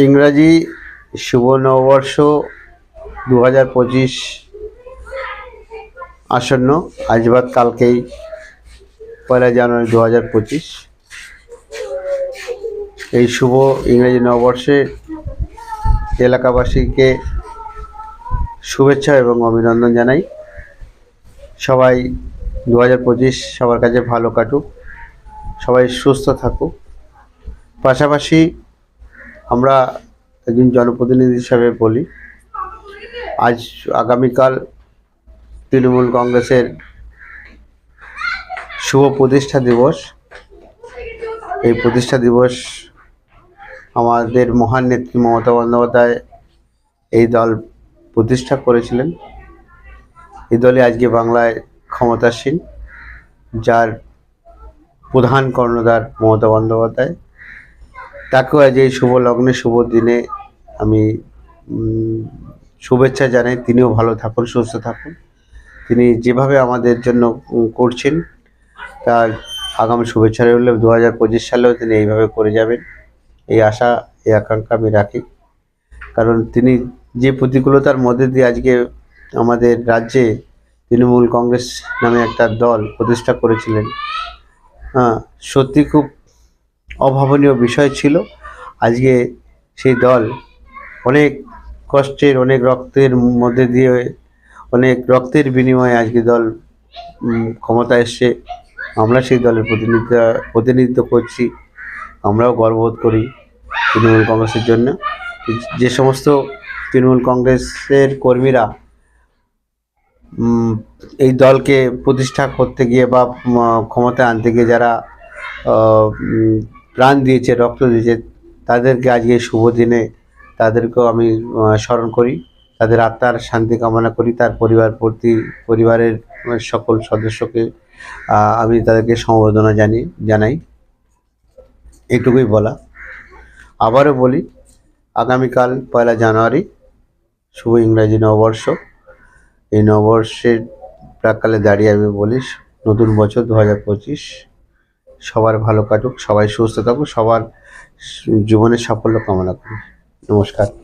ইংরাজি শুভ নববর্ষ দু হাজার পঁচিশ আসন্ন। আজ বাদ কালকেই পয়লা জানুয়ারি দু হাজার পঁচিশ। এই শুভ ইংরেজি নববর্ষে এলাকাবাসীকে শুভেচ্ছা এবং অভিনন্দন জানাই। সবাই দু হাজার পঁচিশ সবার কাছে ভালো কাটুক, সবাই সুস্থ থাকুক। পাশাপাশি আমরা একজন জনপ্রতিনিধি হিসাবে বলি। আজ আগামীকাল তৃণমূল কংগ্রেসের শুভ প্রতিষ্ঠা দিবস। এই প্রতিষ্ঠা দিবস আমাদের মহান নেত্রী মমতা বন্দ্যোপাধ্যায় এই দল প্রতিষ্ঠা করেছিলেন। এই দলে আজকে বাংলায় ক্ষমতাসীন, যার প্রধান কর্ণধার মমতা বন্দ্যোপাধ্যায়। তাকেও আজ এই শুভ লগ্নে শুভ দিনে আমি শুভেচ্ছা জানাই। তিনিও ভালো থাকুন, সুস্থ থাকুন। তিনি যেভাবে আমাদের জন্য করছেন, তার আগামী শুভেচ্ছা রইল। দু হাজার পঁচিশ সালেও তিনি এইভাবে করে যাবেন। এই আশা, এই আকাঙ্ক্ষা আমি রাখি। কারণ তিনি যে প্রতিকূলতার মধ্যে দিয়ে আজকে আমাদের রাজ্যে তৃণমূল কংগ্রেস নামে একটা দল প্রতিষ্ঠা করেছিলেন হ্যাঁ সত্যি খুব অভাবনীয় বিষয় ছিল। আজকে সেই দল অনেক কষ্টের অনেক রক্তের মধ্যে দিয়ে অনেক রক্তের বিনিময়ে আজকে দল ক্ষমতা এসছে। আমরা সেই দলের প্রতিনিধিত্ব প্রতিনিধিত্ব করছি। আমরাও গর্ববোধ করি তৃণমূল কংগ্রেসের জন্য। যে সমস্ত তৃণমূল কংগ্রেসের কর্মীরা এই দলকে প্রতিষ্ঠা করতে গিয়ে বা উম, ক্ষমতায় আনতে গিয়ে যারা প্রাণ দিয়েছে, রক্ত দিয়েছে, তাদেরকে আজকে শুভ দিনে তাদেরকেও আমি স্মরণ করি, তাদের আত্মার শান্তি কামনা করি, তার পরিবার প্রতি, পরিবারের সকল সদস্যকে আমি তাদেরকে সমবেদনা জানি, জানাই। এইটুকুই বলা। আবারও বলি, আগামীকাল পয়লা জানুয়ারি, শুভ ইংরাজি নববর্ষ। এই নববর্ষের প্রাককালে দাঁড়িয়ে আমি বলিস নতুন বছর দু হাজার পঁচিশ সবার ভালো কাটুক সবাই সুস্থ থাকুক সবার জীবনের সাফল্য কামনা করি। নমস্কার।